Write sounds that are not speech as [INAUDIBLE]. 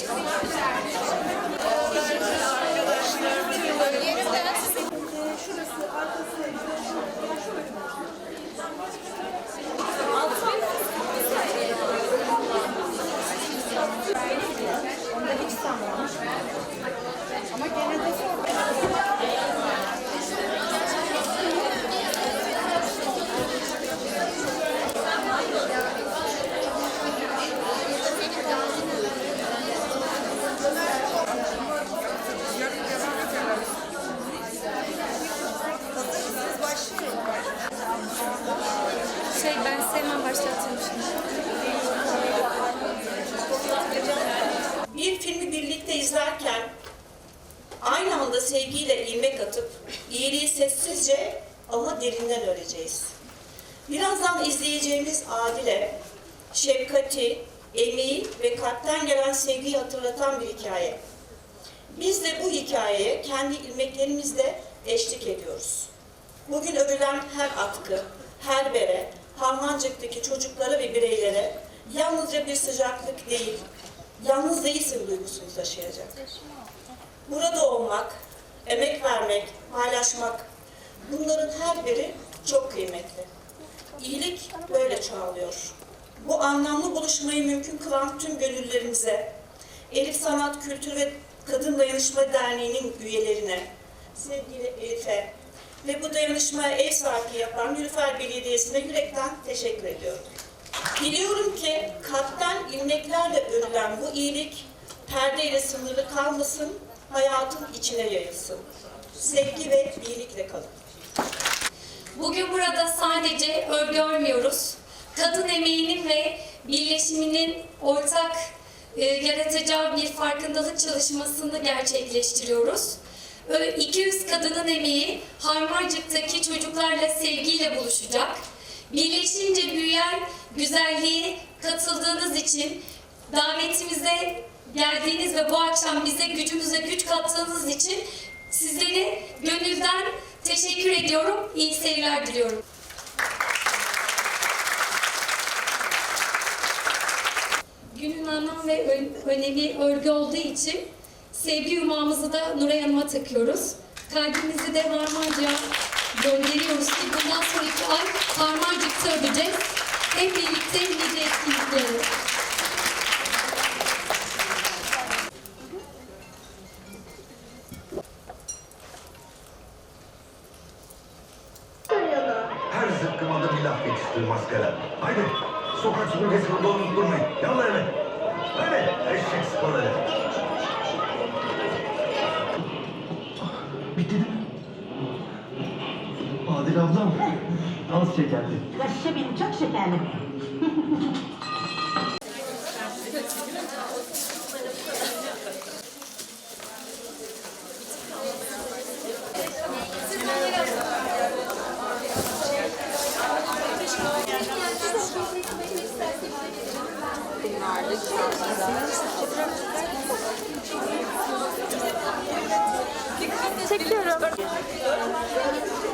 Yes. Şey ben başlatırım şimdi. Bir filmi birlikte izlerken aynı anda sevgiyle ilmek atıp iyiliği sessizce ama derinden öreceğiz. Birazdan izleyeceğimiz Adile, şefkati, emeği ve kalpten gelen sevgiyi hatırlatan bir hikaye. Biz de bu hikayeye kendi ilmeklerimizle eşlik ediyoruz. Bugün övülen her atkı, her bere, Harmancık'taki çocuklara ve bireylere yalnızca bir sıcaklık değil, yalnız değilsin duygusunu taşıyacak. Burada olmak, emek vermek, paylaşmak, bunların her biri çok kıymetli. İyilik böyle çoğalıyor. Bu anlamlı buluşmayı mümkün kılan tüm gönüllerimize, Elif Sanat Kültür ve Kadın Dayanışma Derneği'nin üyelerine, sevgili Elif'e ve bu dayanışmaya ev sahipliği yapan Nilüfer Belediyesi'ne yürekten teşekkür ediyorum. Biliyorum ki kalpten ilmeklerle örülen bu iyilik perdeyle sınırlı kalmasın, hayatın içine yayılsın. Sevgi ve iyilikle kalın. Bugün burada sadece örgü örmüyoruz. Kadın emeğinin ve birleşiminin ortak e, yaratacağı bir farkındalık çalışmasını gerçekleştiriyoruz. Ö- 200 kadının emeği Harmancık'taki çocuklarla sevgiyle buluşacak. Birleşince büyüyen güzelliği katıldığınız için, davetimize geldiğiniz ve bu akşam bize gücümüze güç kattığınız için sizlere gönülden teşekkür ediyorum. İyi seyirler diliyorum. Günün anlam ve ön- önemi örgü olduğu için sevgi yumağımızı da Nuray Hanım'a takıyoruz. Kalbimizi de Harmancık'a gönderiyoruz ki bundan sonraki ay Harmancık'ta ödeyeceğiz. Hep birlikte nice etkinlikleri. Her zıkkımada bir laf yetiştirir maskara. Haydi sokak süpürgesini donup durmayın. Yallah eve. Haydi eşek sporları. Mi? Adil ablam az şekerli. Yaşa benim çok şekerli. [LAUGHS] Çekiyorum.